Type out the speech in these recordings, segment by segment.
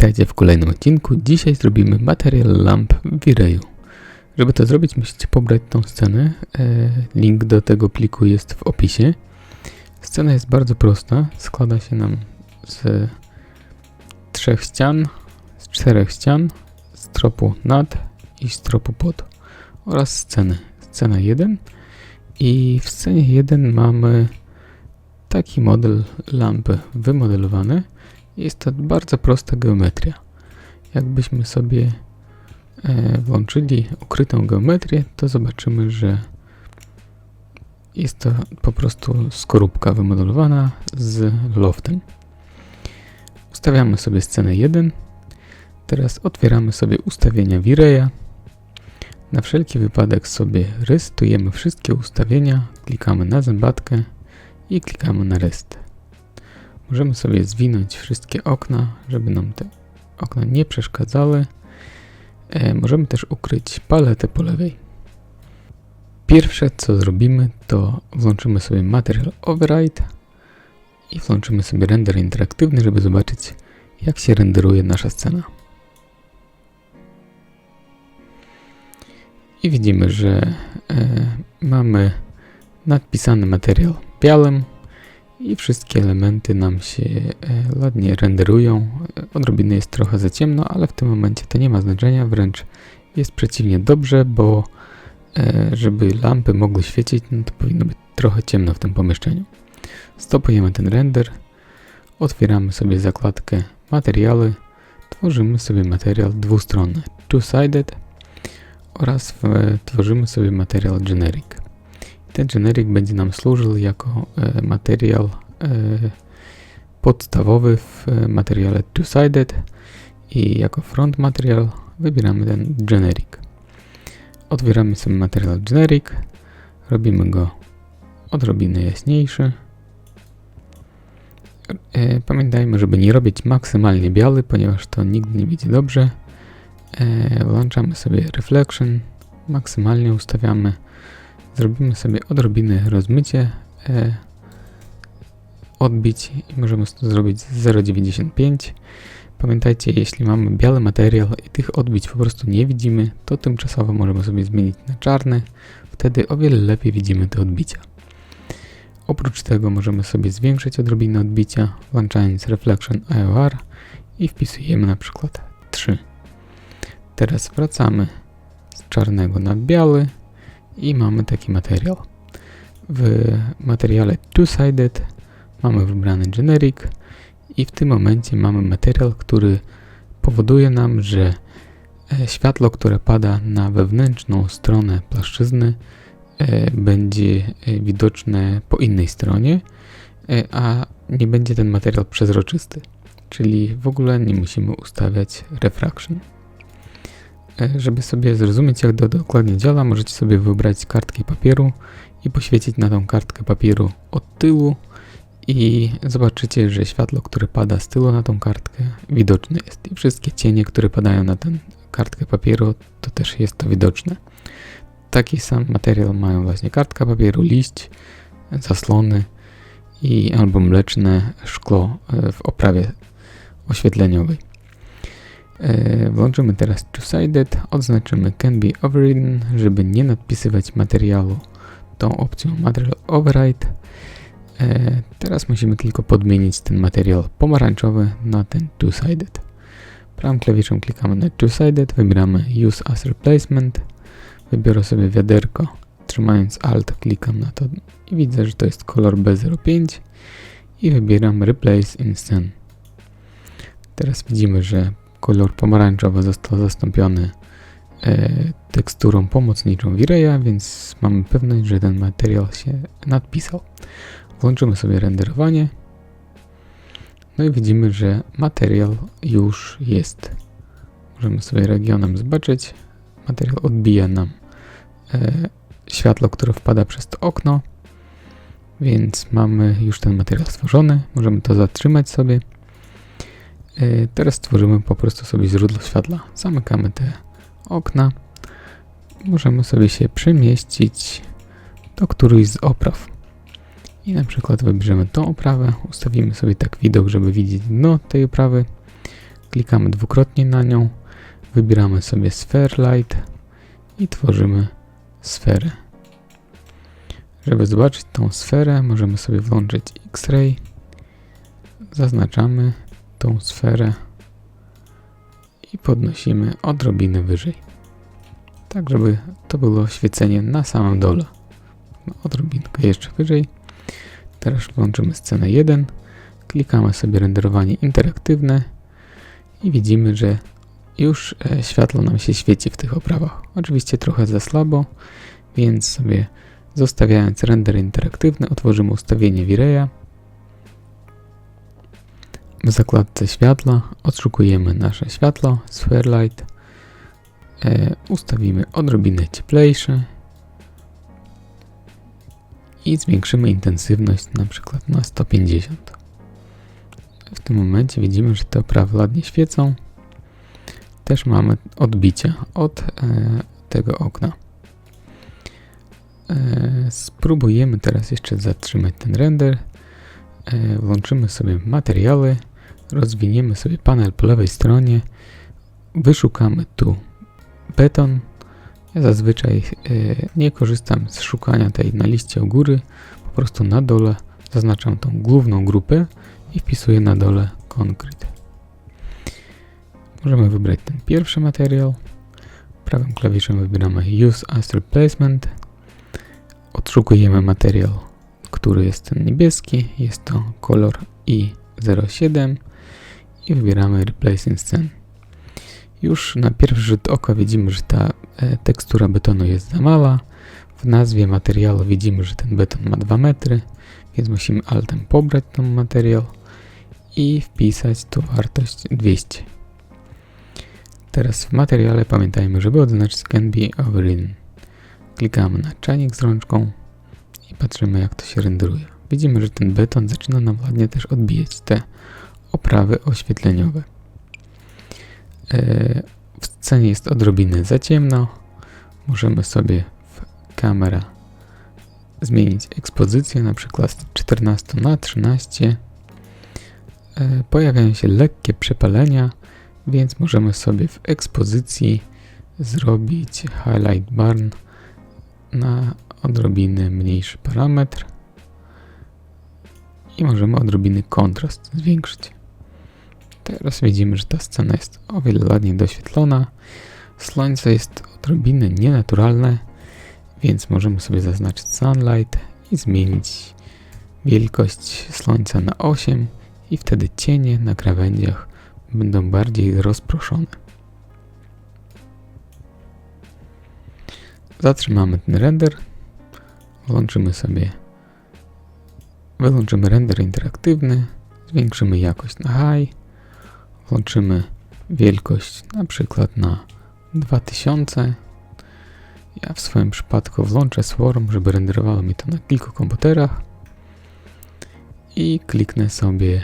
Witajcie w kolejnym odcinku. Dzisiaj zrobimy material lamp w V-Rayu. Żeby to zrobić, musicie pobrać tą scenę. E, Link do tego pliku jest w opisie. Scena jest bardzo prosta. Składa się nam z trzech ścian, z czterech ścian, z tropu nad i z tropu pod oraz sceny. Scena 1 i w scenie 1 mamy taki model lampy wymodelowany. Jest to bardzo prosta geometria. Jakbyśmy sobie e, włączyli ukrytą geometrię, to zobaczymy, że jest to po prostu skorupka wymodelowana z loftem. Ustawiamy sobie scenę 1. Teraz otwieramy sobie ustawienia V-Raya. Na wszelki wypadek sobie resetujemy wszystkie ustawienia, klikamy na zębatkę i klikamy na rest. Możemy sobie zwinąć wszystkie okna, żeby nam te okna nie przeszkadzały. E, możemy też ukryć paletę po lewej. Pierwsze co zrobimy to włączymy sobie Material Override i włączymy sobie render interaktywny, żeby zobaczyć jak się renderuje nasza scena. I widzimy, że e, mamy nadpisany materiał białym, i wszystkie elementy nam się e, ładnie renderują. Odrobinę jest trochę za ciemno, ale w tym momencie to nie ma znaczenia, wręcz jest przeciwnie dobrze, bo e, żeby lampy mogły świecić, no to powinno być trochę ciemno w tym pomieszczeniu. Stopujemy ten render, otwieramy sobie zakładkę materiały, tworzymy sobie materiał dwustronny, two-sided oraz tworzymy sobie materiał generic. Ten generic będzie nam służył jako e, materiał e, podstawowy w e, materiale two-sided i jako front material wybieramy ten generic. Otwieramy sobie materiał generic, robimy go odrobinę jaśniejszy. Pamiętajmy, żeby nie robić maksymalnie biały, ponieważ to nigdy nie będzie dobrze. Włączamy sobie reflection, maksymalnie ustawiamy Zrobimy sobie odrobinę rozmycie, e, odbić i możemy to zrobić 0,95. Pamiętajcie, jeśli mamy biały materiał i tych odbić po prostu nie widzimy, to tymczasowo możemy sobie zmienić na czarny. Wtedy o wiele lepiej widzimy te odbicia. Oprócz tego możemy sobie zwiększyć odrobinę odbicia, włączając Reflection IOR i wpisujemy na przykład 3. Teraz wracamy z czarnego na biały i mamy taki materiał. W materiale two-sided mamy wybrany generic i w tym momencie mamy materiał, który powoduje nam, że e, światło, które pada na wewnętrzną stronę płaszczyzny e, będzie e, widoczne po innej stronie, a nie będzie ten materiał przezroczysty. Czyli w ogóle nie musimy ustawiać refraction. Żeby sobie zrozumieć, jak to dokładnie działa, możecie sobie wybrać kartkę papieru i poświecić na tą kartkę papieru od tyłu i zobaczycie, że światło, które pada z tyłu na tą kartkę, widoczne jest. I wszystkie cienie, które padają na tę kartkę papieru, to też jest to widoczne. Taki sam materiał mają właśnie kartka papieru, liść, zaslony i albo mleczne szkło e, w oprawie oświetleniowej. E, włączymy teraz two-sided, odznaczymy can be overridden, żeby nie nadpisywać materiału tą opcją material override. E, teraz musimy tylko podmienić ten materiał pomarańczowy na ten two-sided. Prawym klawiszem klikamy na two-sided, wybieramy use as replacement, wybiorę sobie wiaderko, trzymając alt klikam na to i widzę, że to jest kolor B05 i wybieram replace in. Teraz widzimy, że kolor pomarańczowy został zastąpiony e, teksturą pomocniczą Vireya, więc mamy pewność, że ten materiał się nadpisał. Włączymy sobie renderowanie. No i widzimy, że materiał już jest. Możemy sobie regionem zobaczyć. Materiał odbija nam e, światło, które wpada przez to okno. Więc mamy już ten materiał stworzony. Możemy to zatrzymać sobie. E, teraz stworzymy po prostu sobie źródło światła. Zamykamy te okna. Możemy sobie się przemieścić do którejś z opraw. I na przykład wybierzemy tą oprawę, ustawimy sobie tak widok, żeby widzieć dno tej oprawy. Klikamy dwukrotnie na nią, wybieramy sobie Sphere Light i tworzymy sferę. Żeby zobaczyć tą sferę, możemy sobie włączyć X-Ray. Zaznaczamy tą sferę i podnosimy odrobinę wyżej. Tak, żeby to było świecenie na samym dole. No, odrobinkę jeszcze wyżej. Teraz włączymy scenę 1. Klikamy sobie renderowanie interaktywne i widzimy, że już e, światło nam się świeci w tych oprawach. Oczywiście trochę za słabo, więc sobie zostawiając render interaktywny otworzymy ustawienie V-Raya. W zakładce światła odszukujemy nasze światło, Sphere Light. E, ustawimy odrobinę cieplejsze i zwiększymy intensywność na przykład na 150. W tym momencie widzimy, że te oprawy ładnie świecą. Też mamy odbicie od e, tego okna. E, spróbujemy teraz jeszcze zatrzymać ten render. E, włączymy sobie materiały, rozwiniemy sobie panel po lewej stronie, wyszukamy tu beton. Ja zazwyczaj e, nie korzystam z szukania tej na liście u góry, po prostu na dole zaznaczam tą główną grupę i wpisuję na dole konkret. Możemy wybrać ten pierwszy materiał. Prawym klawiszem wybieramy Use as Replacement. Odszukujemy materiał, który jest ten niebieski. Jest to kolor I07 i wybieramy Replace Scene. Już na pierwszy rzut oka widzimy, że ta e, tekstura betonu jest za mała. W nazwie materiału widzimy, że ten beton ma 2 metry, więc musimy altem pobrać ten materiał i wpisać tu wartość 200. Teraz w materiale pamiętajmy, żeby odznaczyć can be overridden. Klikamy na czajnik z rączką i patrzymy jak to się renderuje. Widzimy, że ten beton zaczyna nam ładnie też odbijać te oprawy oświetleniowe. E, w scenie jest odrobinę za ciemno. Możemy sobie w kamera zmienić ekspozycję, na przykład z 14 na 13. E, pojawiają się lekkie przepalenia, więc możemy sobie w ekspozycji zrobić highlight barn na odrobinę mniejszy parametr i możemy odrobiny kontrast zwiększyć. Teraz widzimy, że ta scena jest o wiele ładniej doświetlona. Słońce jest odrobinę nienaturalne, więc możemy sobie zaznaczyć sunlight i zmienić wielkość słońca na 8 i wtedy cienie na krawędziach będą bardziej rozproszone. Zatrzymamy ten render, włączymy sobie, wyłączymy render interaktywny, zwiększymy jakość na high, włączymy wielkość na przykład na 2000. Ja w swoim przypadku włączę Swarm, żeby renderowało mi to na kilku komputerach i kliknę sobie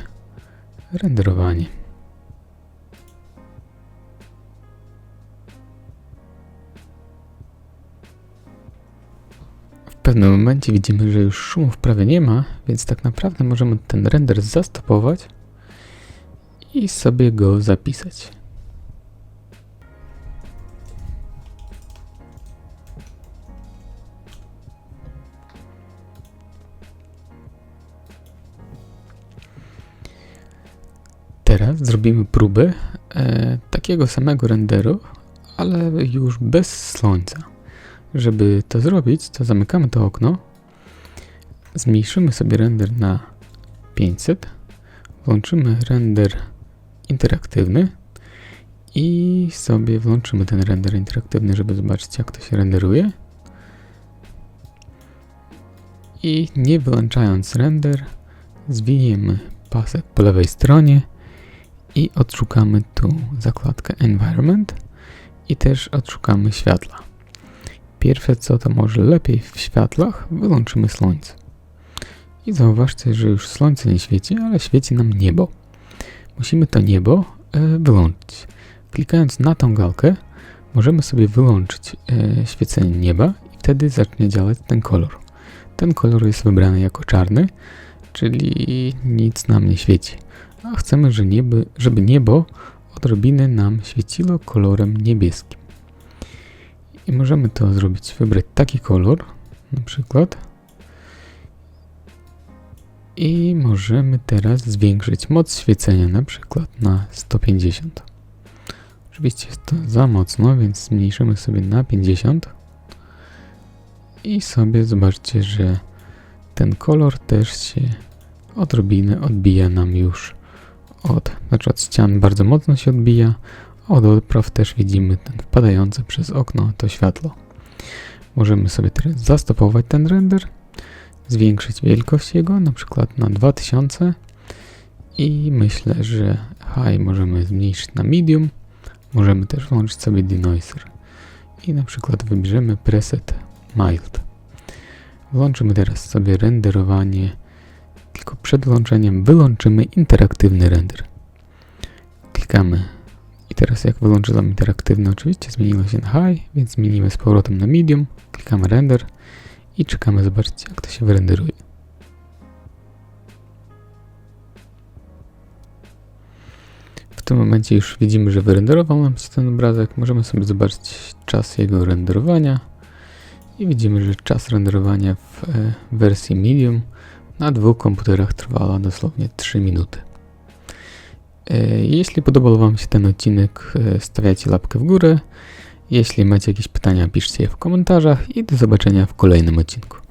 renderowanie. W pewnym momencie widzimy, że już szumów prawie nie ma, więc tak naprawdę możemy ten render zastopować i sobie go zapisać. Teraz zrobimy próbę e, takiego samego renderu, ale już bez słońca. Żeby to zrobić, to zamykamy to okno, zmniejszymy sobie render na 500, włączymy render interaktywny i sobie włączymy ten render interaktywny, żeby zobaczyć jak to się renderuje. I nie wyłączając render, zwiniemy pasek po lewej stronie i odszukamy tu zakładkę Environment i też odszukamy światła. Pierwsze co to może lepiej w światłach wyłączymy słońce. I zauważcie, że już słońce nie świeci, ale świeci nam niebo. Musimy to niebo e, wyłączyć. Klikając na tą gałkę możemy sobie wyłączyć e, świecenie nieba i wtedy zacznie działać ten kolor. Ten kolor jest wybrany jako czarny, czyli nic nam nie świeci a chcemy, żeby niebo odrobinę nam świeciło kolorem niebieskim. I możemy to zrobić, wybrać taki kolor, na przykład. I możemy teraz zwiększyć moc świecenia, na przykład na 150. Oczywiście jest to za mocno, więc zmniejszymy sobie na 50. I sobie zobaczcie, że ten kolor też się odrobinę odbija nam już od, znaczy od ścian bardzo mocno się odbija, od opraw też widzimy ten wpadający przez okno to światło. Możemy sobie teraz zastopować ten render, zwiększyć wielkość jego, na przykład na 2000 i myślę, że high możemy zmniejszyć na medium, możemy też włączyć sobie denoiser. I na przykład wybierzemy preset mild. Włączymy teraz sobie renderowanie, tylko przed włączeniem wyłączymy interaktywny render. Klikamy. I teraz jak wyłączyłem interaktywny oczywiście zmieniło się na high, więc zmienimy z powrotem na medium, klikamy render i czekamy zobaczyć jak to się wyrenderuje. W tym momencie już widzimy, że wyrenderował nam się ten obrazek. Możemy sobie zobaczyć czas jego renderowania i widzimy, że czas renderowania w e, wersji medium na dwóch komputerach trwała dosłownie 3 minuty. E, Jeśli podobał Wam się ten odcinek, e, stawiajcie łapkę w górę. Jeśli macie jakieś pytania, piszcie je w komentarzach i do zobaczenia w kolejnym odcinku.